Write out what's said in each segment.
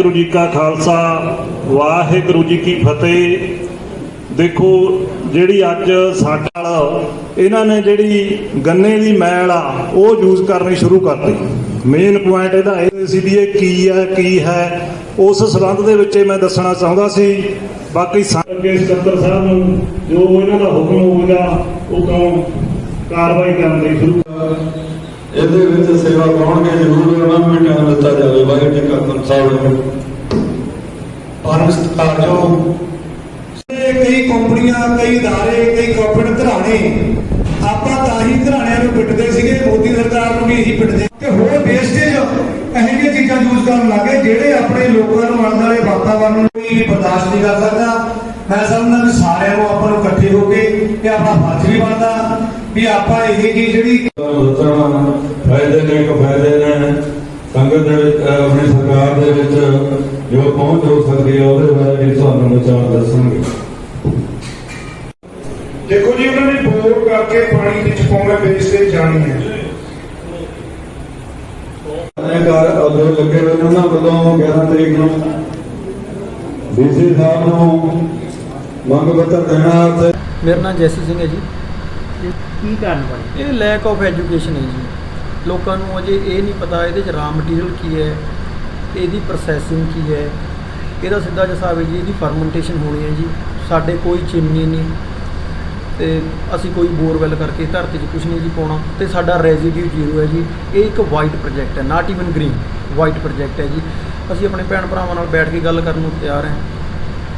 ਵਾਹਿਗੁਰੂ ਜੀ ਕਾ ਖਾਲਸਾ, ਵਾਹਿਗੁਰੂ ਜੀ ਕੀ ਫਤਿਹ। ਦੇਖੋ, ਜਿਹੜੀ ਅੱਜ ਸਾਡੇ ਇਹਨਾਂ ਨੇ ਜਿਹੜੀ ਗੰਨੇ ਦੀ ਮੈਲ ਆ, ਉਹ ਯੂਜ਼ ਕਰਨੀ ਸ਼ੁਰੂ ਕਰਤੀ। ਮੇਨ ਪੁਆਇੰਟ ਇਹਦਾ ਇਹ ਸੀ ਵੀ ਇਹ ਕੀ ਹੈ ਕੀ ਹੈ। ਉਸ ਸਬੰਧ ਦੇ ਵਿੱਚ ਮੈਂ ਦੱਸਣਾ ਚਾਹੁੰਦਾ ਸੀ। ਬਾਕੀ ਸੰਗੇ ਸਕੱਤਰ ਸਾਹਿਬ ਨੂੰ ਜੋ ਇਹਨਾਂ ਦਾ ਹੁਕਮ ਹੋਵੇਗਾ ਉਹ ਤੋਂ ਕਾਰਵਾਈ ਕਰਨ ਲਈ ਸ਼ੁਰੂ ਇਹਦੇ ਵਿੱਚ ਸੇਵਾ ਪਾਉਣਗੇ ਜ਼ਰੂਰ ਉਹਨਾਂ ਨੂੰ ਵੀ ਟਾਈਮ ਦਿੱਤਾ ਜਾਵੇ ਵਾਹਿਗੁਰੂ ਜੀ ਕਾ ਖਾਲਸਾ ਵਾਹਿਗੁਰੂ ਪਰਮ ਸਤਿਕਾਰਯੋਗ ਇਹ ਕਈ ਕੰਪਨੀਆਂ ਕਈ ادارے ਕਈ ਕਾਰਪੋਰੇਟ ਘਰਾਣੇ ਆਪਾਂ ਤਾਂ ਹੀ ਘਰਾਣਿਆਂ ਨੂੰ ਪਿੱਟਦੇ ਸੀਗੇ ਮੋਦੀ ਸਰਕਾਰ ਨੂੰ ਵੀ ਇਹੀ ਪਿੱਟਦੇ ਤੇ ਹੋਰ ਵੇਸਟੇਜ ਇਹੋ ਜਿਹੀਆਂ ਚੀਜ਼ਾਂ ਯੂਜ਼ ਕਰਨ ਲੱਗੇ ਜਿਹੜੇ ਆਪਣੇ ਲੋਕਾਂ ਨੂੰ ਆਲੇ ਵਾਲੇ ਵਾਤਾਵਰਣ ਨੂੰ ਵੀ ਬਰਦਾਸ਼ਤ ਨਹੀਂ ਕਰ ਸਕਦਾ ਮੈਂ ਸਮਝਦਾ ਵੀ ਸਾਰਿਆਂ ਨੂੰ ਵੀ ਆਪਾਂ ਇਹ ਜੀ ਜਿਹੜੀ ਦੱਸਣਾ ਫਾਇਦੇ ਨੇ ਕਿ ਫਾਇਦੇ ਨੇ। ਸੰਗਤ ਦੇ ਵਿੱਚ ਆਪਣੀ ਸਰਕਾਰ ਦੇ ਵਿੱਚ ਜੋ ਪਹੁੰਚ ਹੋ ਸਕਦੀ ਹੈ ਉਹਦੇ ਬਾਰੇ ਵੀ ਤੁਹਾਨੂੰ ਵਿਚਾਰ ਦੱਸਣਗੇ ਦੇਖੋ ਜੀ ਉਹਨਾਂ ਨੇ ਬੋਰ ਕਰਕੇ ਪਾਣੀ ਵਿੱਚ ਪਾਉਣਾ ਬੇਸ ਤੇ ਜਾਣੀ ਹੈ। ਅਨੇਕਾਰ ਅਦੋਂ ਲੱਗੇ ਹੋਏ ਨੇ ਉਹਨਾਂ ਵੱਲੋਂ 11 ਤਰੀਕ ਨੂੰ ਡੀਸੀ ਸਾਹਿਬ ਨੂੰ ਮੰਗ ਪੱਤਰ ਦੇਣਾ ਤੇ ਮੇਰਾ ਨਾਮ ਜੈਸੀ ਸਿੰਘ ਹੈ ਜੀ। ਤੇ ਕੀ ਕਾਰਨ ਬਣੇ? ਇਹ ਲੈਕ ਆਫ ਐਜੂਕੇਸ਼ਨ ਹੈ ਜੀ। ਲੋਕਾਂ ਨੂੰ ਅਜੇ ਇਹ ਨਹੀਂ ਪਤਾ ਇਹਦੇ ਚ ਰਾ ਮਟੀਰੀਅਲ ਕੀ ਹੈ, ਇਹਦੀ ਪ੍ਰੋਸੈਸਿੰਗ ਕੀ ਹੈ। ਇਹਦਾ ਸਿੱਧਾ ਜਿਹਾ ਹਿਸਾਬ ਹੈ ਜੀ, ਇਹਦੀ ਫਰਮੈਂਟੇਸ਼ਨ ਹੋਣੀ ਹੈ ਜੀ। ਸਾਡੇ ਕੋਈ ਚਿਮਨੀ ਨਹੀਂ ਤੇ ਅਸੀਂ ਕੋਈ ਬੋਰਵੈਲ ਕਰਕੇ ਧਰਤੀ 'ਚ ਕੁਝ ਨਹੀਂ ਜੀ ਪਾਉਣਾ ਤੇ ਸਾਡਾ ਰੈਜ਼ੀਡਿਊ ਜ਼ੀਰੋ ਹੈ ਜੀ। ਇਹ ਇੱਕ ਵਾਈਟ ਪ੍ਰੋਜੈਕਟ ਹੈ not even green white project ਹੈ ਜੀ। ਅਸੀਂ ਆਪਣੇ ਭੈਣ ਭਰਾਵਾਂ ਨਾਲ ਬੈਠ ਕੇ ਗੱਲ ਕਰਨ ਨੂੰ ਤਿਆਰ ਹਾਂ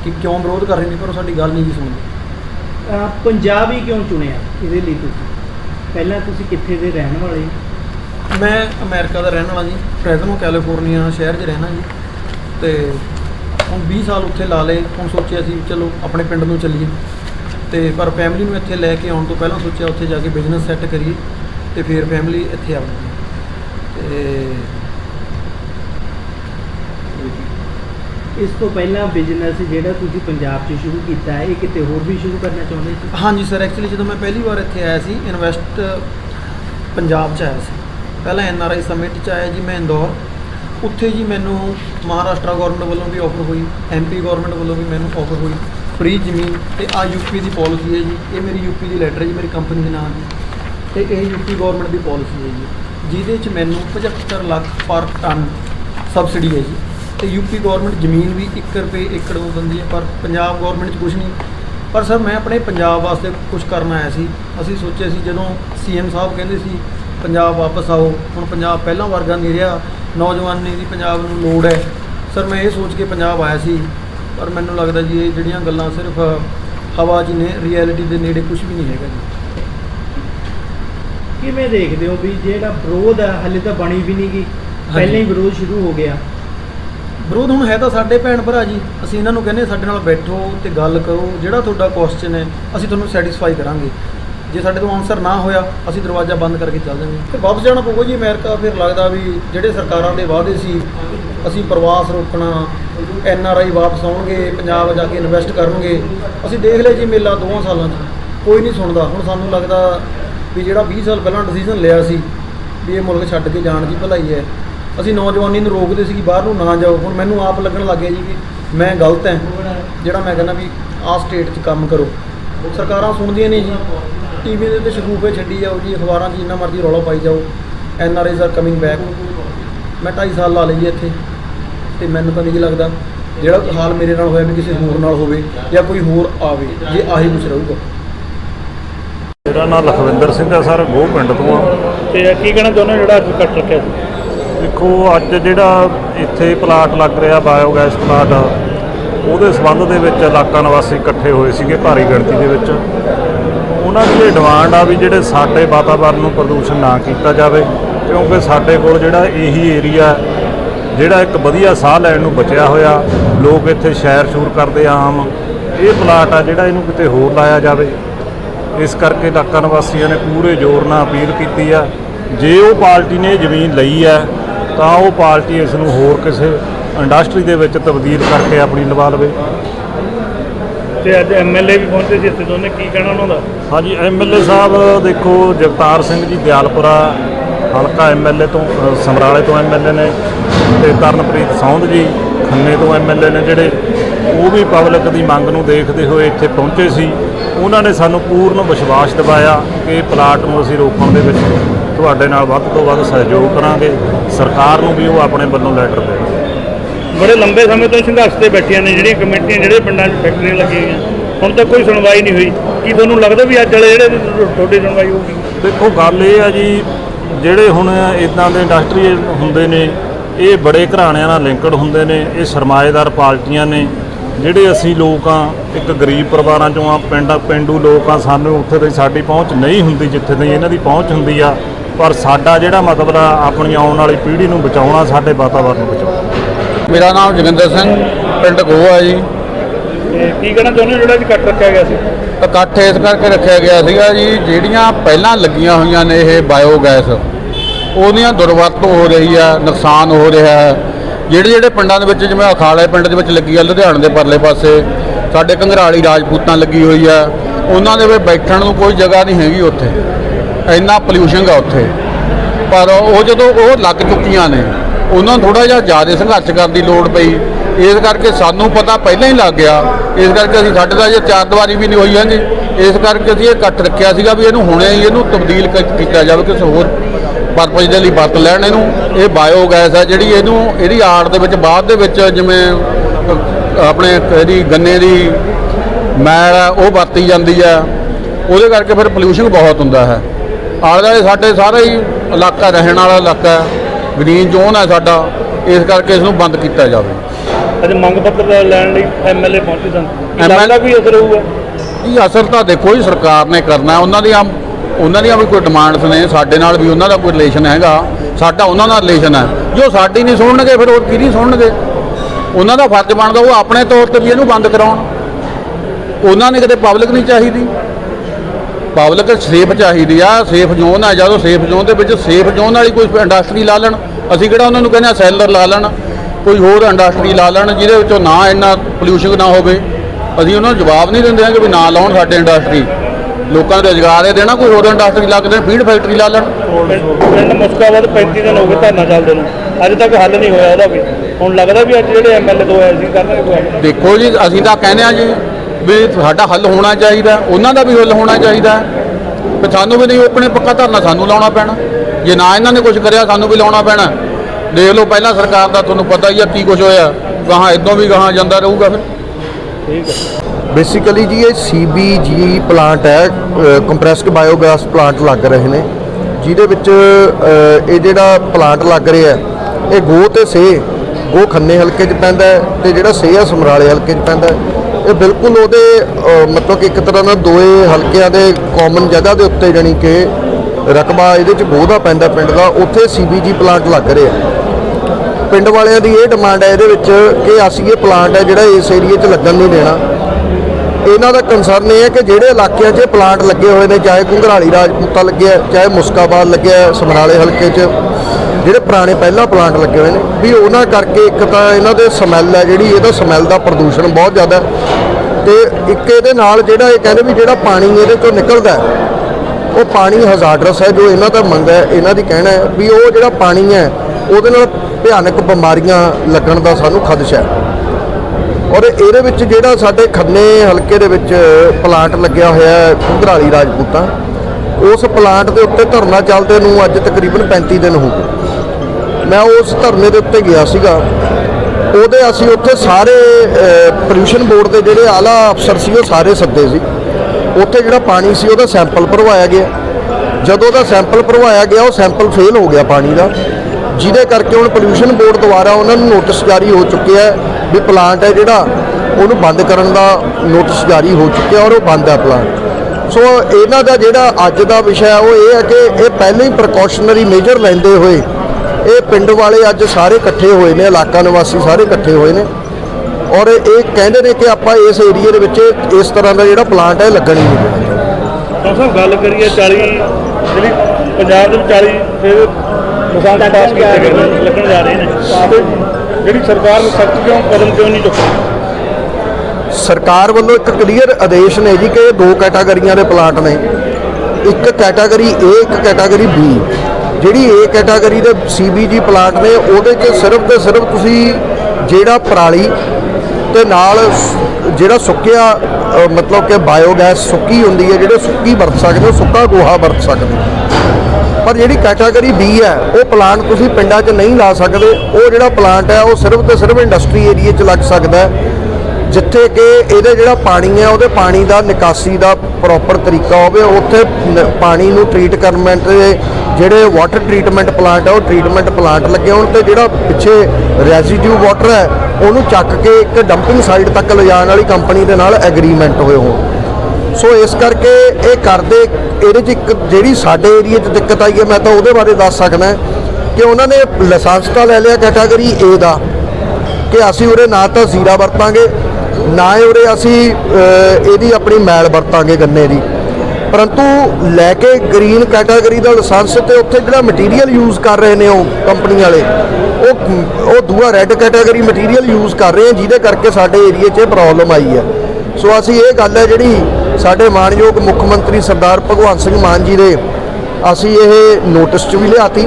ਕਿ ਕਿਉਂ ਵਿਰੋਧ ਕਰ ਰਹੇ ਨੇ ਪਰ ਉਹ ਸਾਡੀ ਗੱਲ ਨਹੀਂ ਜੀ ਸੁਣਦੇ। ਅਹ ਪੰਜਾਬ ਹੀ ਕਿਉਂ ਚੁਣਿਆ ਇਹਦੇ ਲਈ ਤੁਸੀਂ? ਪਹਿਲਾਂ ਤੁਸੀਂ ਕਿੱਥੇ ਦੇ ਰਹਿਣ ਵਾਲੇ ਹੋ? ਮੈਂ ਅਮਰੀਕਾ ਦਾ ਰਹਿਣ ਵਾਲਾ ਜੀ ਫ੍ਰੈਜ਼ਨੋ ਕੈਲੀਫੋਰਨੀਆ ਸ਼ਹਿਰ 'ਚ ਰਹਿਣਾ ਜੀ। ਤੇ ਹੁਣ 20 ਸਾਲ ਉੱਥੇ ਲਾ ਲਏ, ਹੁਣ ਸੋਚਿਆ ਸੀ ਚਲੋ ਆਪਣੇ ਪਿੰਡ ਨੂੰ ਚੱਲੀਏ। ਤੇ ਪਰ ਫੈਮਿਲੀ ਨੂੰ ਇੱਥੇ ਲੈ ਕੇ ਆਉਣ ਤੋਂ ਪਹਿਲਾਂ ਸੋਚਿਆ ਉੱਥੇ ਜਾ ਕੇ ਬਿਜ਼ਨਸ ਸੈੱਟ ਕਰੀਏ ਤੇ ਫਿਰ ਫੈਮਿਲੀ ਇੱਥੇ ਆਉਣੀ ਤੇ ਇਸ ਤੋਂ ਪਹਿਲਾਂ ਬਿਜ਼ਨਸ ਜਿਹੜਾ ਤੁਸੀਂ ਪੰਜਾਬ 'ਚ ਸ਼ੁਰੂ ਕੀਤਾ ਹੈ, ਇਹ ਕਿਤੇ ਹੋਰ ਵੀ ਸ਼ੁਰੂ ਕਰਨਾ ਚਾਹੁੰਦੇ ਸੀ? ਹਾਂਜੀ ਸਰ ਐਕਚੁਅਲੀ ਜਦੋਂ ਮੈਂ ਪਹਿਲੀ ਵਾਰ ਇੱਥੇ ਆਇਆ ਸੀ ਇਨਵੈਸਟ ਪੰਜਾਬ 'ਚ ਆਇਆ ਸੀ। ਪਹਿਲਾਂ ਐਨ ਆਰ ਆਈ ਸਮਿਟ 'ਚ ਆਇਆ ਜੀ ਮੈਂ ਇੰਦੌਰ। ਉੱਥੇ ਜੀ ਮੈਨੂੰ ਮਹਾਰਾਸ਼ਟਰ ਗਵਰਨਮੈਂਟ ਵੱਲੋਂ ਵੀ ਆਫਰ ਹੋਈ ਐਮਪੀ ਗਵਰਨਮੈਂਟ ਵੱਲੋਂ ਵੀ ਮੈਨੂੰ ਆਫਰ ਹੋਈ। ਫ੍ਰੀ ਜ਼ਮੀਨ ਤੇ ਆ ਯੂਪੀ ਦੀ ਪਾਲਿਸੀ ਹੈ ਜੀ। ਇਹ ਮੇਰੀ ਯੂਪੀ ਦੀ ਲੈਟਰ ਹੈ ਜੀ, ਮੇਰੀ ਕੰਪਨੀ ਦੇ ਨਾਮ ਦੀ। ਤੇ ਇਹ ਯੂਪੀ ਗਵਰਨਮੈਂਟ ਦੀ ਪਾਲਿਸੀ ਹੈ ਜੀ। ਜਿਹਦੇ 'ਚ ਮੈਨੂੰ 75 ਲੱਖ ਪਰ ਟਨ ਸਬਸਿਡੀ ਹੈ ਜੀ। ਤੇ ਯੂਪੀ ਗਵਰਨਮੈਂਟ ਜ਼ਮੀਨ ਵੀ 1 ਰੁਪਏ ਏਕੜ ਨੂੰ ਦਿੰਦੀ ਹੈ ਪਰ ਪੰਜਾਬ ਗਵਰਨਮੈਂਟ 'ਚ ਕੁਝ ਨਹੀਂ। ਪਰ ਸਰ ਮੈਂ ਆਪਣੇ ਪੰਜਾਬ ਵਾਸਤੇ ਕੁਝ ਕਰਨ ਆਇਆ ਸੀ। ਅਸੀਂ ਸੋਚਿਆ ਸੀ ਜਦੋਂ ਸੀਐਮ ਸਾਹਿਬ ਕਹਿੰਦੇ ਸੀ ਪੰਜਾਬ ਵਾਪਸ ਆਓ ਹੁਣ ਪੰਜਾਬ ਪਹਿਲਾਂ ਵਰਗਾ ਨਹੀਂ ਰਿਹਾ। ਨੌਜਵਾਨੀ ਦੀ ਪੰਜਾਬ ਨੂੰ ਲੋੜ ਹੈ। ਸਰ ਮੈਂ ਇਹ ਸੋਚ ਕੇ ਪੰਜਾਬ ਆਇਆ ਸੀ ਪਰ ਮੈਨੂੰ ਲੱਗਦਾ ਜੀ ਇਹ ਜਿਹੜੀਆਂ ਗੱਲਾਂ ਸਿਰਫ ਹਵਾ 'ਚ ਨੇ ਰਿਐਲਿਟੀ ਦੇ ਨੇੜੇ ਕੁਝ ਵੀ ਨਹੀਂ ਹੈਗਾ ਜੀ। ਕਿਵੇਂ ਦੇਖਦੇ ਹੋ ਵੀ ਜਿਹੜਾ ਵਿਰੋਧ ਹੈ ਹਲੇ ਤਾਂ ਬਣੀ ਵੀ ਨਹੀਂ ਗਈ ਪਹਿਲਾਂ ਹੀ ਵਿਰੋਧ ਸ਼ੁਰੂ ਹੋ ਗਿਆ। ਵਿਰੋਧ ਹੁਣ ਹੈ ਤਾਂ ਸਾਡੇ ਭੈਣ ਭਰਾ ਜੀ। ਅਸੀਂ ਇਹਨਾਂ ਨੂੰ ਕਹਿੰਦੇ ਸਾਡੇ ਨਾਲ ਬੈਠੋ ਤੇ ਗੱਲ ਕਰੋ, ਜਿਹੜਾ ਤੁਹਾਡਾ ਕੁਐਸਚਨ ਹੈ, ਅਸੀਂ ਤੁਹਾਨੂੰ ਸੈਟੀਸਫਾਈ ਕਰਾਂਗੇ। ਜੇ ਸਾਡੇ ਤੋਂ ਆਨਸਰ ਨਾ ਹੋਇਆ, ਅਸੀਂ ਦਰਵਾਜ਼ਾ ਬੰਦ ਕਰਕੇ ਚੱਲ ਜਾਵਾਂਗੇ ਫਿਰ ਵਾਪਸ ਜਾਣਾ ਪਊਗਾ ਜੀ ਅਮਰੀਕਾ, ਫਿਰ ਲੱਗਦਾ ਵੀ ਜਿਹੜੇ ਸਰਕਾਰਾਂ ਦੇ ਵਾਅਦੇ ਸੀ, ਅਸੀਂ ਪ੍ਰਵਾਸ ਰੋਕਣਾ ਐਨ ਆਰ ਆਈ ਵਾਪਸ ਆਉਣਗੇ, ਪੰਜਾਬ ਜਾ ਕੇ ਇਨਵੈਸਟ ਕਰਨਗੇ। ਅਸੀਂ ਦੇਖ ਲਿਆ ਜੀ ਮੇਲਾ ਦੋਵਾਂ ਸਾਲਾਂ 'ਚ ਕੋਈ ਨਹੀਂ ਸੁਣਦਾ। ਹੁਣ ਸਾਨੂੰ ਲੱਗਦਾ ਵੀ ਜਿਹੜਾ 20 ਸਾਲ ਪਹਿਲਾਂ ਡਿਸੀਜਨ ਲਿਆ ਸੀ, ਵੀ ਇਹ ਮੁਲਕ ਛੱਡ ਕੇ ਜਾਣ ਦੀ ਭਲਾਈ ਹੈ ਅਸੀਂ ਨੌਜਵਾਨੀ ਨੂੰ ਰੋਕਦੇ ਸੀ ਕਿ ਬਾਹਰ ਨੂੰ ਨਾ ਜਾਓ। ਹੁਣ ਮੈਨੂੰ ਆਪ ਲੱਗਣ ਲੱਗ ਗਿਆ ਜੀ ਵੀ ਮੈਂ ਗਲਤ ਹਾਂ ਜਿਹੜਾ ਮੈਂ ਕਹਿੰਦਾ ਵੀ ਆਹ ਸਟੇਟ 'ਚ ਕੰਮ ਕਰੋ। ਸਰਕਾਰਾਂ ਸੁਣਦੀਆਂ ਨਹੀਂ ਜੀ। ਟੀਵੀ ਦੇ ਉੱਤੇ ਸ਼ਗੂਫੇ ਛੱਡੀ ਜਾਓ ਜੀ ਅਖਬਾਰਾਂ 'ਚ ਜਿੰਨਾ ਮਰਜ਼ੀ ਰੌਲਾ ਪਾਈ ਜਾਓ। N R Is are coming back ਮੈਂ 2.5 ਸਾਲ ਲਾ ਲਈ ਜੀ ਇੱਥੇ। ਤੇ ਮੈਨੂੰ ਤਾਂ ਨਹੀਂ ਲੱਗਦਾ ਜਿਹੜਾ ਹਾਲ ਮੇਰੇ ਨਾਲ ਹੋਇਆ ਵੀ ਕਿਸੇ ਹੋਰ ਨਾਲ ਹੋਵੇ ਜਾਂ ਕੋਈ ਹੋਰ ਆਵੇ ਜੇ ਆਹੀ ਕੁਝ ਰਹੂਗਾ। ਮੇਰਾ ਨਾਮ ਲਖਵਿੰਦਰ ਸਿੰਘ ਹੈ ਸਰ ਗੋਹ ਪਿੰਡ ਤੋਂ ਆ ਤੇ ਕੀ ਕਹਿਣਾ ਚਾਹੁੰਦੇ ਜਿਹੜਾ ਅੱਜ ਕੱਟ ਰੱਖਿਆ ਸੀ? ਦੇਖੋ, ਅੱਜ ਜਿਹੜਾ ਇੱਥੇ ਪਲਾਟ ਲੱਗ ਰਿਹਾ ਬਾਇਓਗੈਸ ਪਲਾਟ ਉਹਦੇ ਸੰਬੰਧ ਦੇ ਵਿੱਚ ਇਲਾਕਾ ਨਿਵਾਸੀ ਇਕੱਠੇ ਹੋਏ ਸੀਗੇ ਭਾਰੀ ਗਿਣਤੀ ਦੇ ਵਿੱਚ। ਉਹਨਾਂ ਦੀ ਇਹ ਡਿਮਾਂਡ ਆ ਵੀ ਜਿਹੜੇ ਸਾਡੇ ਵਾਤਾਵਰਣ ਨੂੰ ਪ੍ਰਦੂਸ਼ਣ ਨਾ ਕੀਤਾ ਜਾਵੇ, ਕਿਉਂਕਿ ਸਾਡੇ ਕੋਲ ਜਿਹੜਾ ਇਹੀ ਏਰੀਆ ਜਿਹੜਾ ਇੱਕ ਵਧੀਆ ਸਾਹ ਲੈਣ ਨੂੰ ਬਚਿਆ ਹੋਇਆ, ਲੋਕ ਇੱਥੇ ਸ਼ਹਿਰ ਸ਼ੂਰ ਕਰਦੇ ਆਮ, ਇਹ ਪਲਾਟ ਆ ਜਿਹੜਾ ਇਹਨੂੰ ਕਿਤੇ ਹੋਰ ਲਾਇਆ ਜਾਵੇ। ਇਸ ਕਰਕੇ ਇਲਾਕਾ ਨਿਵਾਸੀਆਂ ਨੇ ਪੂਰੇ ਜ਼ੋਰ ਨਾਲ ਅਪੀਲ ਕੀਤੀ ਆ। ਜੇ ਉਹ ਪਾਰਟੀ ਨੇ ਜ਼ਮੀਨ ਲਈ ਹੈ ਤਾਂ ਉਹ ਪਾਰਟੀ ਇਸ ਨੂੰ ਹੋਰ ਕਿਸੇ ਇੰਡਸਟਰੀ ਦੇ ਵਿੱਚ ਤਬਦੀਲ ਕਰਕੇ ਆਪਣੀ ਲਵਾ ਲਵੇ। ਤੇ ਅੱਜ ਐਮਐਲਏ ਵੀ ਪਹੁੰਚੇ ਸੀ ਇੱਥੇ ਦੋਨੇ ਕੀ ਕਹਿਣਾ ਉਹਨਾਂ ਦਾ? ਹਾਂਜੀ ਐਮਐਲਏ ਸਾਹਿਬ ਦੇਖੋ ਜਗਤਾਰ ਸਿੰਘ ਜੀ ਦਿਆਲਪੁਰਾ ਹਲਕਾ ਐਮਐਲਏ ਤੋਂ ਸਮਰਾਲੇ ਤੋਂ ਐਮਐਲਏ ਨੇ ਤੇ ਤਰਨਪ੍ਰੀਤ ਸੌਂਦ ਜੀ ਖੰਨੇ ਤੋਂ ਐਮਐਲਏ ਨੇ ਜਿਹੜੇ ਉਹ ਵੀ ਪਬਲਿਕ ਦੀ ਮੰਗ ਨੂੰ ਦੇਖਦੇ ਹੋਏ ਇੱਥੇ ਪਹੁੰਚੇ ਸੀ। ਉਹਨਾਂ ਨੇ ਸਾਨੂੰ ਪੂਰਨ ਵਿਸ਼ਵਾਸ ਦਿਵਾਇਆ ਕਿ ਪਲਾਟ ਨੂੰ ਅਸੀਂ ਰੋਕਣ ਦੇ ਵਿੱਚ ਤੁਹਾਡੇ ਨਾਲ ਵੱਧ ਤੋਂ ਵੱਧ ਸਹਿਯੋਗ ਕਰਾਂਗੇ। ਸਰਕਾਰ ਨੂੰ ਵੀ ਉਹ ਆਪਣੇ ਵੱਲੋਂ ਲੈਟਰ ਦੇਣਗੇ ਬੜੇ ਲੰਬੇ ਸਮੇਂ ਤੋਂ ਸੰਘਰਸ਼ ਤੇ ਬੈਠੀਆਂ ਨੇ ਜਿਹੜੀਆਂ ਕਮੇਟੀਆਂ ਜਿਹੜੇ ਪਿੰਡਾਂ 'ਚ ਫੈਕਟਰੀਆਂ ਲੱਗੀਆਂ ਹੁਣ ਤੱਕ ਕੋਈ ਸੁਣਵਾਈ ਨਹੀਂ ਹੋਈ। ਕੀ ਤੁਹਾਨੂੰ ਲੱਗਦਾ ਵੀ ਅੱਜ ਵਾਲੇ ਜਿਹੜੇ ਤੁਹਾਡੀ ਸੁਣਵਾਈ ਹੋਊਗੀ? ਦੇਖੋ ਗੱਲ ਇਹ ਆ ਜੀ ਜਿਹੜੇ ਹੁਣ ਇਦਾਂ ਦੇ ਇੰਡਸਟਰੀ ਹੁੰਦੇ ਨੇ ਇਹ ਬੜੇ ਘਰਾਣਿਆਂ ਨਾਲ ਲਿੰਕਡ ਹੁੰਦੇ ਨੇ ਇਹ ਸਰਮਾਏਦਾਰ ਪਾਰਟੀਆਂ ਨੇ ਜਿਹੜੇ ਅਸੀਂ ਲੋਕ ਆ ਇੱਕ ਗਰੀਬ ਪਰਿਵਾਰਾਂ ਚੋਂ ਆ ਪਿੰਡ ਪਿੰਡੂ ਲੋਕ ਆ ਸਾਨੂੰ ਉੱਥੇ ਤੱਕ ਸਾਡੀ ਪਹੁੰਚ ਨਹੀਂ ਹੁੰਦੀ ਜਿੱਥੇ ਤੱਕ ਇਹਨਾਂ ਦੀ ਪਹੁੰਚ ਹੁੰਦੀ ਆ ਪਰ ਸਾਡਾ ਜਿਹੜਾ ਮਤਲਬ ਆ ਆਪਣੀ ਆਉਣ ਵਾਲੀ ਪੀੜ੍ਹੀ ਨੂੰ ਬਚਾਉਣਾ ਸਾਡੇ ਵਾਤਾਵਰਨ ਨੂੰ ਬਚਾਉਣਾ। ਮੇਰਾ ਨਾਮ ਜੋਗਿੰਦਰ ਸਿੰਘ ਪਿੰਡ ਗੋਆ ਜੀ। ਤੇ ਕੀ ਕਹਿਣਾ ਚਾਹੁੰਦੇ ਜਿਹੜਾ ਅੱਜ ਕੱਟ ਰੱਖਿਆ ਗਿਆ ਸੀ? ਇਕੱਠ ਇਸ ਕਰਕੇ ਰੱਖਿਆ ਗਿਆ ਸੀਗਾ ਜੀ ਜਿਹੜੀਆਂ ਪਹਿਲਾਂ ਲੱਗੀਆਂ ਹੋਈਆਂ ਨੇ ਇਹ ਬਾਇਓਗੈਸ ਉਹਦੀਆਂ ਦੁਰਵਰਤੋਂ ਹੋ ਰਹੀ ਆ ਨੁਕਸਾਨ ਹੋ ਰਿਹਾ ਹੈ। ਜਿਹੜੇ ਜਿਹੜੇ ਪਿੰਡਾਂ ਦੇ ਵਿੱਚ ਜਿਵੇਂ ਅਖਾਲੇ ਪਿੰਡ ਦੇ ਵਿੱਚ ਲੱਗੀ ਆ ਲੁਧਿਆਣੇ ਦੇ ਪਰਲੇ ਪਾਸੇ ਸਾਡੇ ਘੰਗਰਾਲੀ ਰਾਜਪੂਤਾਂ ਲੱਗੀ ਹੋਈ ਆ ਉਹਨਾਂ ਦੇ ਵਿੱਚ ਬੈਠਣ ਨੂੰ ਕੋਈ ਜਗ੍ਹਾ ਨਹੀਂ ਹੈਗੀ ਉੱਥੇ। ਇੰਨਾ ਪੋਲਿਊਸ਼ਨ ਆ ਉੱਥੇ। ਪਰ ਉਹ ਜਦੋਂ ਉਹ ਲੱਗ ਚੁੱਕੀਆਂ ਨੇ, ਉਹਨਾਂ ਨੂੰ ਥੋੜਾ ਜਿਹਾ ਜ਼ਿਆਦਾ ਸੰਘਰਸ਼ ਕਰਨ ਦੀ ਲੋੜ ਪਈ। ਇਸ ਕਰਕੇ ਸਾਨੂੰ ਪਤਾ ਪਹਿਲਾਂ ਹੀ ਲੱਗ ਗਿਆ। ਇਸ ਕਰਕੇ ਅਸੀਂ ਸਾਡੇ ਦਾ ਜੇ ਚਾਰ ਦੀਵਾਰੀ ਵੀ ਨਹੀਂ ਹੋਈ ਹਾਂਜੀ ਇਸ ਕਰਕੇ ਅਸੀਂ ਇਹ ਇਕੱਠ ਰੱਖਿਆ ਸੀਗਾ ਵੀ ਇਹਨੂੰ ਹੁਣੇ ਹੀ ਇਹਨੂੰ ਤਬਦੀਲ ਕੀਤਾ ਜਾਵੇ, ਕਿਸੇ ਹੋਰ ਪਰਪਸ ਦੇ ਲਈ ਵਰਤ ਲੈਣ ਇਹਨੂੰ। ਇਹ ਬਾਇਓਗੈਸ ਹੈ ਜਿਹੜੀ ਇਹਨੂੰ, ਇਹਦੀ ਆੜ ਦੇ ਵਿੱਚ, ਬਾਅਦ ਦੇ ਵਿੱਚ ਜਿਵੇਂ ਆਪਣੇ ਇਹਦੀ ਗੰਨੇ ਦੀ ਮੈਲ ਆ ਉਹ ਵਰਤੀ ਜਾਂਦੀ ਹੈ। ਉਹਦੇ ਕਰਕੇ ਫਿਰ ਪੋਲਿਊਸ਼ਨ ਬਹੁਤ ਹੁੰਦਾ ਹੈ। ਆਲੇ ਸਾਡੇ ਸਾਰਾ ਹੀ ਇਲਾਕਾ ਰਹਿਣ ਵਾਲਾ ਇਲਾਕਾ ਹੈ ਗ੍ਰੀਨ ਜ਼ੋਨ ਹੈ ਸਾਡਾ ਇਸ ਕਰਕੇ ਇਸ ਨੂੰ ਬੰਦ ਕੀਤਾ ਜਾਵੇ। ਅੱਜ ਮੰਗ ਪੱਤਰ ਲੈਣ ਲਈ ਐਮਐਲਏ ਪਹੁੰਚੇ ਸਨ। ਲੱਗਦਾ ਵੀ ਅਸਰ ਹੋਊਗਾ? ਇਹ ਅਸਰ ਤਾਂ ਦੇਖੋ ਜੀ ਸਰਕਾਰ ਨੇ ਕਰਨਾ। ਉਹਨਾਂ ਦੀਆਂ ਉਹਨਾਂ ਦੀਆਂ ਵੀ ਕੋਈ ਡਿਮਾਂਡਸ ਨੇ ਸਾਡੇ ਨਾਲ ਵੀ ਉਹਨਾਂ ਦਾ ਕੋਈ ਰਿਲੇਸ਼ਨ ਹੈਗਾ ਸਾਡਾ ਉਹਨਾਂ ਨਾਲ ਰਿਲੇਸ਼ਨ ਹੈ। ਜੋ ਸਾਡੀ ਨਹੀਂ ਸੁਣਨਗੇ ਫਿਰ ਹੋਰ ਕਿਹਦੀ ਸੁਣਨਗੇ? ਉਹਨਾਂ ਦਾ ਫਰਜ਼ ਬਣਦਾ ਉਹ ਆਪਣੇ ਤੌਰ ਤੇ ਵੀ ਇਹਨੂੰ ਬੰਦ ਕਰਾਉਣ। ਉਹਨਾਂ ਨੇ ਕਿਤੇ ਪਬਲਿਕ ਨਹੀਂ ਚਾਹੀਦੀ। ਪਬਲਿਕ ਸੇਫ ਚਾਹੀਦੀ ਆ ਸੇਫ ਜ਼ੋਨ ਆ ਜਦੋਂ ਸੇਫ ਜ਼ੋਨ ਦੇ ਵਿੱਚ ਸੇਫ ਜ਼ੋਨ ਵਾਲੀ ਕੋਈ ਇੰਡਸਟਰੀ ਲਾ ਲੈਣ। ਅਸੀਂ ਕਿਹੜਾ ਉਹਨਾਂ ਨੂੰ ਕਹਿੰਦੇ ਆ ਸੈਲਰ ਲਾ ਲੈਣ ਕੋਈ ਹੋਰ ਇੰਡਸਟਰੀ ਲਾ ਲੈਣ ਜਿਹਦੇ ਵਿੱਚੋਂ ਨਾ ਇੰਨਾ ਪੋਲਿਊਸ਼ਨ ਨਾ ਹੋਵੇ। ਅਸੀਂ ਉਹਨਾਂ ਨੂੰ ਜਵਾਬ ਨਹੀਂ ਦਿੰਦੇ ਹਾਂ ਕਿ ਵੀ ਨਾ ਲਾਉਣ ਸਾਡੇ ਇੰਡਸਟਰੀ ਲੋਕਾਂ ਨੂੰ ਰੁਜ਼ਗਾਰ ਇਹ ਦੇਣਾ ਕੋਈ ਹੋਰ ਇੰਡਸਟਰੀ ਲਾ ਕੇ ਦੇਣ ਫੀਡ ਫੈਕਟਰੀ ਲਾ ਲੈਣ। ਪਿੰਡ ਮੁਸਕਾਬਾਦ 35 ਦਿਨ ਹੋ ਗਏ ਧਰਨਾ ਚੱਲਦੇ ਨੂੰ। ਅੱਜ ਤੱਕ ਹੱਲ ਨਹੀਂ ਹੋਇਆ ਉਹਦਾ ਵੀ। ਹੁਣ ਲੱਗਦਾ ਵੀ ਅੱਜ ਜਿਹੜੇ ਐਮਐਲਏ ਦੋ ਆਏ ਸੀ ਕਰਨਗੇ ਕੋਈ ਦੇਖੋ ਜੀ ਅਸੀਂ ਤਾਂ ਕਹਿੰਦੇ ਆ ਜੀ ਵੀ ਸਾਡਾ ਹੱਲ ਹੋਣਾ ਚਾਹੀਦਾ ਉਹਨਾਂ ਦਾ ਵੀ ਹੱਲ ਹੋਣਾ ਚਾਹੀਦਾ। ਤੇ ਸਾਨੂੰ ਵੀ ਨਹੀਂ ਆਪਣੇ ਪੱਕਾ ਧਰਨਾ ਸਾਨੂੰ ਲਾਉਣਾ ਪੈਣਾ। ਜੇ ਨਾ ਇਹਨਾਂ ਨੇ ਕੁਝ ਕਰਿਆ ਸਾਨੂੰ ਵੀ ਲਾਉਣਾ ਪੈਣਾ। ਦੇਖ ਲਓ ਪਹਿਲਾਂ ਸਰਕਾਰ ਦਾ ਤੁਹਾਨੂੰ ਪਤਾ ਹੀ ਆ ਕੀ ਕੁਝ ਹੋਇਆ। ਗਾਹਾਂ ਇਦੋਂ ਵੀ ਗਾਹਾਂ ਜਾਂਦਾ ਰਹੂਗਾ ਫਿਰ। ਬੇਸਿਕਲੀ ਜੀ ਇਹ ਸੀਬੀਜੀ ਪਲਾਂਟ ਹੈ ਕੰਪਰੈਸਡ ਬਾਇਓਗੈਸ ਪਲਾਂਟ ਲੱਗ ਰਹੇ ਨੇ ਜਿਹਦੇ ਵਿੱਚ ਇਹ ਜਿਹੜਾ ਪਲਾਂਟ ਲੱਗ ਰਿਹਾ ਹੈ, ਇਹ ਗੋ ਤੇ ਸੇ ਗੋ ਖੰਨੇ ਹਲਕੇ 'ਚ ਪੈਂਦਾ ਹੈ ਤੇ ਜਿਹੜਾ ਸੇ ਆ ਸਮਰਾਲੇ ਹਲਕੇ 'ਚ ਪੈਂਦਾ ਹੈ। ਇਹ ਬਿਲਕੁਲ ਉਹਦੇ ਅ, ਮਤਲਬ ਕਿ ਇੱਕ ਤਰ੍ਹਾਂ ਨਾਲ ਦੋਏ ਹਲਕਿਆਂ ਦੇ ਕਾਮਨ ਜਗ੍ਹਾ ਦੇ ਉੱਤੇ ਜਾਣੀ ਕਿ ਰਕਬਾ ਇਹਦੇ 'ਚ ਗੋ ਪੈਂਦਾ ਪਿੰਡ ਦਾ ਉੱਥੇ ਸੀਬੀਜੀ ਪਲਾਂਟ ਲੱਗ ਰਿਹਾ ਪਿੰਡ ਵਾਲਿਆਂ ਦੀ ਇਹ ਡਿਮਾਂਡ ਹੈ ਇਹਦੇ ਵਿੱਚ ਕਿ ਅਸੀਂ ਇਹ ਪਲਾਂਟ ਹੈ ਜਿਹੜਾ ਇਸ ਏਰੀਏ 'ਚ ਲੱਗਣ ਨਹੀਂ ਦੇਣਾ। ਇਹਨਾਂ ਦਾ ਕੰਸਰਨ ਇਹ ਹੈ ਕਿ ਜਿਹੜੇ ਇਲਾਕਿਆਂ 'ਚ ਇਹ ਪਲਾਂਟ ਲੱਗੇ ਹੋਏ ਨੇ ਚਾਹੇ ਘੁੰਗਰਾਲੀ ਰਾਜਪੂਤਾ ਲੱਗਿਆ ਚਾਹੇ ਮੁਸਕਾਬਾਦ ਲੱਗਿਆ ਸਮਰਾਲੇ ਹਲਕੇ 'ਚ ਜਿਹੜੇ ਪੁਰਾਣੇ ਪਹਿਲਾਂ ਪਲਾਂਟ ਲੱਗੇ ਹੋਏ ਨੇ, ਵੀ ਉਹਨਾਂ ਕਰਕੇ ਇੱਕ ਤਾਂ ਇਹਨਾਂ ਦੇ ਸਮੈਲ ਹੈ ਜਿਹੜੀ, ਇਹਦਾ ਸਮੈਲ ਦਾ ਪ੍ਰਦੂਸ਼ਣ ਬਹੁਤ ਜ਼ਿਆਦਾ ਹੈ। ਤੇ ਇੱਕ ਇਹਦੇ ਨਾਲ ਜਿਹੜਾ ਇਹ ਕਹਿੰਦੇ ਵੀ ਜਿਹੜਾ ਪਾਣੀ ਇਹਦੇ ਚੋਂ ਨਿਕਲਦਾ ਉਹ ਪਾਣੀ ਹਜ਼ਾਰਡਸ ਹੈ, ਜੋ ਇਹਨਾਂ ਦਾ ਮੰਗ ਹੈ, ਇਹਨਾਂ ਦੀ ਕਹਿਣਾ ਹੈ ਵੀ ਉਹ ਜਿਹੜਾ ਪਾਣੀ ਹੈ, ਉਹਦੇ ਨਾਲ ਭਿਆਨਕ ਬਿਮਾਰੀਆਂ ਲੱਗਣ ਦਾ ਸਾਨੂੰ ਖਦਸ਼ਾ ਹੈ। ਔਰ ਇਹਦੇ ਵਿੱਚ ਜਿਹੜਾ ਸਾਡੇ ਖੰਨੇ ਹਲਕੇ ਦੇ ਵਿੱਚ ਪਲਾਂਟ ਲੱਗਿਆ ਹੋਇਆ ਹੈ ਘੁੰਗਰਾਲੀ ਰਾਜਪੂਤਾਂ, ਉਸ ਪਲਾਂਟ ਦੇ ਉੱਤੇ ਧਰਨਾ ਚੱਲਦੇ ਨੂੰ ਅੱਜ ਤਕਰੀਬਨ 35 ਦਿਨ ਹੋ ਗਏ। ਮੈਂ ਉਸ ਧਰਨੇ ਦੇ ਉੱਤੇ ਗਿਆ ਸੀਗਾ। ਉਹਦੇ ਅਸੀਂ ਉੱਥੇ ਸਾਰੇ ਪੋਲਿਊਸ਼ਨ ਬੋਰਡ ਦੇ ਜਿਹੜੇ ਆਲਾ ਅਫਸਰ ਸੀ, ਉਹ ਸਾਰੇ ਸੱਦੇ ਸੀ। ਉੱਥੇ ਜਿਹੜਾ ਪਾਣੀ ਸੀ, ਉਹਦਾ ਸੈਂਪਲ ਭਰਵਾਇਆ ਗਿਆ। ਜਦੋਂ ਦਾ ਸੈਂਪਲ ਭਰਵਾਇਆ ਗਿਆ, ਉਹ ਸੈਂਪਲ ਫੇਲ ਹੋ ਗਿਆ ਪਾਣੀ ਦਾ। ਜਿਹਦੇ ਕਰਕੇ ਹੁਣ ਪੋਲਿਊਸ਼ਨ ਬੋਰਡ ਦੁਆਰਾ ਉਹਨਾਂ ਨੂੰ ਨੋਟਿਸ ਜਾਰੀ ਹੋ ਚੁੱਕਿਆ ਹੈ ਵੀ ਪਲਾਂਟ ਹੈ ਜਿਹੜਾ, ਉਹਨੂੰ ਬੰਦ ਕਰਨ ਦਾ ਨੋਟਿਸ ਜਾਰੀ ਹੋ ਚੁੱਕਿਆ ਔਰ ਉਹ ਬੰਦ ਹੈ ਪਲਾਂਟ ਸੋ ਇਹਨਾਂ ਦਾ ਜਿਹੜਾ ਅੱਜ ਦਾ ਵਿਸ਼ਾ ਹੈ, ਉਹ ਇਹ ਹੈ ਕਿ ਇਹ ਪਹਿਲਾਂ ਹੀ ਪ੍ਰੀਕਾਸ਼ਨਰੀ ਮੇਜਰ ਲੈਂਦੇ ਹੋਏ ਇਹ ਪਿੰਡ ਵਾਲੇ ਅੱਜ ਸਾਰੇ ਇਕੱਠੇ ਹੋਏ ਨੇ ਇਲਾਕਾ ਨਿਵਾਸੀ ਸਾਰੇ ਇਕੱਠੇ ਹੋਏ ਨੇ। ਔਰ ਇਹ ਕਹਿੰਦੇ ਨੇ ਕਿ ਆਪਾਂ ਇਸ ਏਰੀਏ ਦੇ ਵਿੱਚ ਇਸ ਤਰ੍ਹਾਂ ਦਾ ਜਿਹੜਾ ਪਲਾਂਟ ਹੈ ਲੱਗਣ ਹੀ ਨਹੀਂ ਦੇਣਾ ਤਾਂ ਸਰ ਗੱਲ ਕਰੀਏ 40 ਜਿਹੜੀ ਪੰਜਾਬ ਦੇ ਵਿੱਚ 40 ਫਿਰ ਮਸਾਲ ਪਾਸ ਕੀਤੇ ਗਏ ਨੇ ਲੱਗਣ ਜਾ ਰਹੇ ਨੇ। ਤੇ ਜਿਹੜੀ ਸਰਕਾਰ ਨੇ ਸਖਤ ਕਿਉਂ ਕਦਮ ਕਿਉਂ ਨਹੀਂ ਚੁੱਕਿਆ ਸਰਕਾਰ ਵੱਲੋਂ ਇੱਕ ਕਲੀਅਰ ਆਦੇਸ਼ ਨੇ ਜੀ ਕਿ ਇਹ ਦੋ ਕੈਟਾਗਰੀਆਂ ਦੇ ਪਲਾਂਟ ਨੇ। ਇੱਕ ਕੈਟਾਗਰੀ A ਇੱਕ ਕੈਟਾਗਰੀ B ਜਿਹੜੀ ਏ ਕੈਟਾਗਰੀ ਦੇ ਸੀਬੀਜੀ ਪਲਾਂਟ ਨੇ, ਉਹਦੇ 'ਚ ਸਿਰਫ ਤੇ ਸਿਰਫ ਤੁਸੀਂ ਜਿਹੜਾ ਪਰਾਲੀ ਤੇ ਨਾਲ ਜਿਹੜਾ ਸੁੱਕਿਆ ਮਤਲਬ ਕਿ ਬਾਇਓਗੈਸ ਸੁੱਕੀ ਹੁੰਦੀ ਹੈ, ਜਿਹੜੇ ਸੁੱਕੀ ਵਰਤ ਸਕਦੇ ਹੋ, ਸੁੱਕਾ ਗੋਹਾ ਵਰਤ ਸਕਦੇ ਹੋ। ਪਰ ਜਿਹੜੀ ਕੈਟਾਗਰੀ B ਹੈ, ਉਹ ਪਲਾਂਟ ਤੁਸੀਂ ਪਿੰਡਾਂ 'ਚ ਨਹੀਂ ਲਾ ਸਕਦੇ। ਉਹ ਜਿਹੜਾ ਪਲਾਂਟ ਹੈ, ਉਹ ਸਿਰਫ ਤੇ ਸਿਰਫ ਇੰਡਸਟਰੀ ਏਰੀਆ 'ਚ ਲੱਗ ਸਕਦਾ ਜਿੱਥੇ ਕਿ ਇਹਦੇ ਜਿਹੜਾ ਪਾਣੀ ਹੈ, ਉਹਦੇ ਪਾਣੀ ਦਾ ਨਿਕਾਸੀ ਦਾ ਪ੍ਰੋਪਰ ਤਰੀਕਾ ਹੋਵੇ। ਉੱਥੇ ਪਾਣੀ ਨੂੰ ਟ੍ਰੀਟ ਕਰਨ ਦੇ ਜਿਹੜੇ ਵਾਟਰ ਟ੍ਰੀਟਮੈਂਟ ਪਲਾਂਟ ਹੈ ਉਹ ਟ੍ਰੀਟਮੈਂਟ ਪਲਾਂਟ ਲੱਗੇ ਹੋਣ ਤੇ ਜਿਹੜਾ ਪਿੱਛੇ ਰੈਜ਼ੀਡਿਊ ਵਾਟਰ ਹੈ, ਉਹਨੂੰ ਚੱਕ ਕੇ ਇੱਕ ਡੰਪਿੰਗ ਸਾਈਟ ਤੱਕ ਲਿਜਾਣ ਵਾਲੀ ਕੰਪਨੀ ਦੇ ਨਾਲ ਐਗਰੀਮੈਂਟ ਹੋਏ ਹੋਣ। ਸੋ ਇਸ ਕਰਕੇ ਇਹ ਕਰਦੇ, ਇਹਦੇ 'ਚ ਇੱਕ ਜਿਹੜੀ ਸਾਡੇ ਏਰੀਆ 'ਚ ਦਿੱਕਤ ਆਈ ਹੈ, ਮੈਂ ਤਾਂ ਉਹਦੇ ਬਾਰੇ ਦੱਸ ਸਕਦਾ ਕਿ ਉਹਨਾਂ ਨੇ ਲਾਇਸੈਂਸ ਤਾਂ ਲੈ ਲਿਆ ਕੈਟਾਗਰੀ A ਦਾ ਕਿ ਅਸੀਂ ਉਰੇ ਨਾ ਤਾਂ ਜ਼ੀਰਾ ਵਰਤਾਂਗੇ, ਨਾ ਹੀ ਉਰੇ ਅਸੀਂ ਇਹਦੀ ਆਪਣੀ ਮੈਲ ਵਰਤਾਂਗੇ ਗੰਨੇ ਦੀ। ਪਰੰਤੂ ਲੈ ਕੇ ਗ੍ਰੀਨ ਕੈਟਾਗਰੀ ਦਾ ਲਾਇਸੈਂਸ ਤੇ ਉੱਥੇ ਜਿਹੜਾ ਮਟੀਰੀਅਲ ਯੂਜ਼ ਕਰ ਰਹੇ ਨੇ ਉਹ ਕੰਪਨੀ ਵਾਲੇ, ਉਹ ਉਹ ਦੂਆ ਰੈੱਡ ਕੈਟਾਗਰੀ ਮਟੀਰੀਅਲ ਯੂਜ਼ ਕਰ ਰਹੇ ਆ, ਜਿਹਦੇ ਕਰਕੇ ਸਾਡੇ ਏਰੀਆ 'ਚ ਪ੍ਰੋਬਲਮ ਆਈ ਹੈ ਸੋ ਅਸੀਂ ਇਹ ਗੱਲ ਹੈ ਜਿਹੜੀ ਸਾਡੇ ਮਾਨਯੋਗ ਮੁੱਖ ਮੰਤਰੀ ਸਰਦਾਰ ਭਗਵੰਤ ਸਿੰਘ ਮਾਨ ਜੀ ਦੇ, ਅਸੀਂ ਇਹ ਨੋਟਿਸ 'ਚ ਵੀ ਲਿਆਤੀ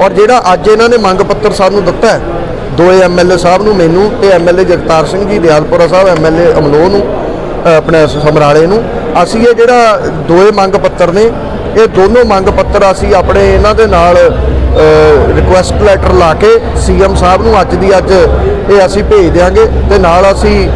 ਔਰ ਜਿਹੜਾ ਅੱਜ ਇਹਨਾਂ ਨੇ ਮੰਗ ਪੱਤਰ ਸਾਨੂੰ ਦਿੱਤਾ ਹੈ ਦੋਏ ਐਮਐਲਏ ਸਾਹਿਬ ਨੂੰ, ਮੈਨੂੰ ਤੇ ਐਮਐਲਏ ਜਗਤਾਰ ਸਿੰਘ ਜੀ, ਦਿਆਲਪੁਰਾ ਸਾਹਿਬ ਐਮਐਲਏ ਅਮਲੋਹ ਨੂੰ ਆਪਣੇ ਸਮਰਾਲੇ ਨੂੰ। ਅਸੀਂ ਇਹ ਜਿਹੜਾ ਦੋਏ ਮੰਗ ਪੱਤਰ ਨੇ, ਇਹ ਦੋਨੋਂ ਮੰਗ ਪੱਤਰ ਅਸੀਂ ਆਪਣੇ ਇਹਨਾਂ ਦੇ ਨਾਲ ਰਿਕੁਐਸਟ ਲੈਟਰ ਲਾ ਕੇ ਸੀਐਮ ਸਾਹਿਬ ਨੂੰ ਅੱਜ ਦੀ ਅੱਜ ਇਹ ਅਸੀਂ ਭੇਜ ਦਿਆਂਗੇ ਤੇ ਨਾਲ ਅਸੀਂ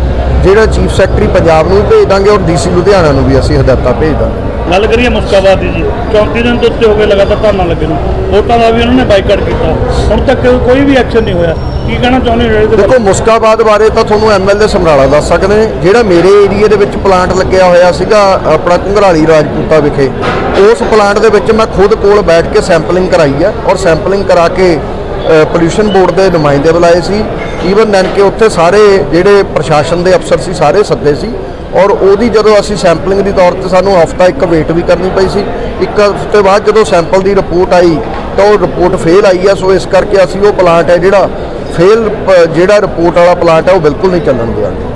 ਜਿਹੜਾ ਚੀਫ ਸੈਕਟਰੀ ਪੰਜਾਬ ਨੂੰ ਵੀ ਭੇਜ ਦਾਂਗੇ ਔਰ ਡੀਸੀ ਲੁਧਿਆਣਾ ਨੂੰ ਵੀ ਅਸੀਂ ਹਦਾਇਤਾਂ ਭੇਜ ਦਾਂਗੇ। ਗੱਲ ਕਰੀਏ ਮੁਸਕਾਬਾਦ ਦੀ ਜੀ। 34 ਦਿਨ ਤੋਂ ਉੱਤੇ ਹੋ ਗਏ ਲਗਾਤਾਰ ਧਰਨਾ ਲੱਗੇ ਨੂੰ। ਵੋਟਾਂ ਦਾ ਵੀ ਉਹਨਾਂ ਨੇ ਬਾਈਕਾਟ ਕੀਤਾ। ਹੁਣ ਤੱਕ ਕੋਈ ਵੀ ਐਕਸ਼ਨ ਨਹੀਂ ਹੋਇਆ। ਕੀ ਕਹਿਣਾ ਚਾਹੁੰਦੇ ਹੋ ਦੇਖੋ, ਮੁਸਕਾਬਾਦ ਬਾਰੇ ਤਾਂ ਤੁਹਾਨੂੰ ਐਮਐਲਏ ਸਮਰਾਲਾ ਦੱਸ ਸਕਦੇ ਨੇ ਜਿਹੜਾ ਮੇਰੇ ਏਰੀਆ ਦੇ ਵਿੱਚ ਪਲਾਂਟ ਲੱਗਿਆ ਹੋਇਆ ਸੀਗਾ, ਆਪਣਾ ਘੰਗਰਾਲੀ ਰਾਜਪੂਤਾ ਵਿਖੇ, ਉਸ ਪਲਾਂਟ ਦੇ ਵਿੱਚ ਮੈਂ ਖੁਦ ਕੋਲ ਬੈਠ ਕੇ ਸੈਂਪਲਿੰਗ ਕਰਾਈ ਆ ਔਰ ਸੈਂਪਲਿੰਗ ਕਰਾ ਕੇ ਪੋਲੂਸ਼ਨ ਬੋਰਡ ਦੇ ਨੁਮਾਇੰਦੇ ਬੁਲਾਏ ਸੀ। ਈਵਨ ਦੈਨ ਕੇ ਉੱਥੇ ਸਾਰੇ ਜਿਹੜੇ ਪ੍ਰਸ਼ਾਸਨ ਦੇ ਅਫਸਰ ਸੀ, ਸਾਰੇ ਸੱਦੇ ਸੀ। ਔਰ ਉਹਦੀ ਜਦੋਂ ਅਸੀਂ ਸੈਂਪਲਿੰਗ ਦੀ ਤੌਰ ਤੇ ਸਾਨੂੰ ਹਫਤਾ ਇੱਕ ਵੇਟ ਵੀ ਕਰਨੀ ਪਈ ਸੀ, ਇੱਕ ਹਫ਼ਤੇ ਬਾਅਦ ਜਦੋਂ ਸੈਂਪਲ ਦੀ ਰਿਪੋਰਟ ਆਈ, ਤਾਂ ਉਹ ਰਿਪੋਰਟ ਫੇਲ ਆਈ ਹੈ ਸੋ ਇਸ ਕਰਕੇ ਅਸੀਂ ਉਹ ਪਲਾਂਟ ਹੈ ਜਿਹੜਾ, ਫੇਲ ਜਿਹੜਾ ਰਿਪੋਰਟ ਵਾਲਾ ਪਲਾਂਟ ਹੈ, ਉਹ ਬਿਲਕੁਲ ਨਹੀਂ ਚੱਲਣ ਦਿਆਂਗੇ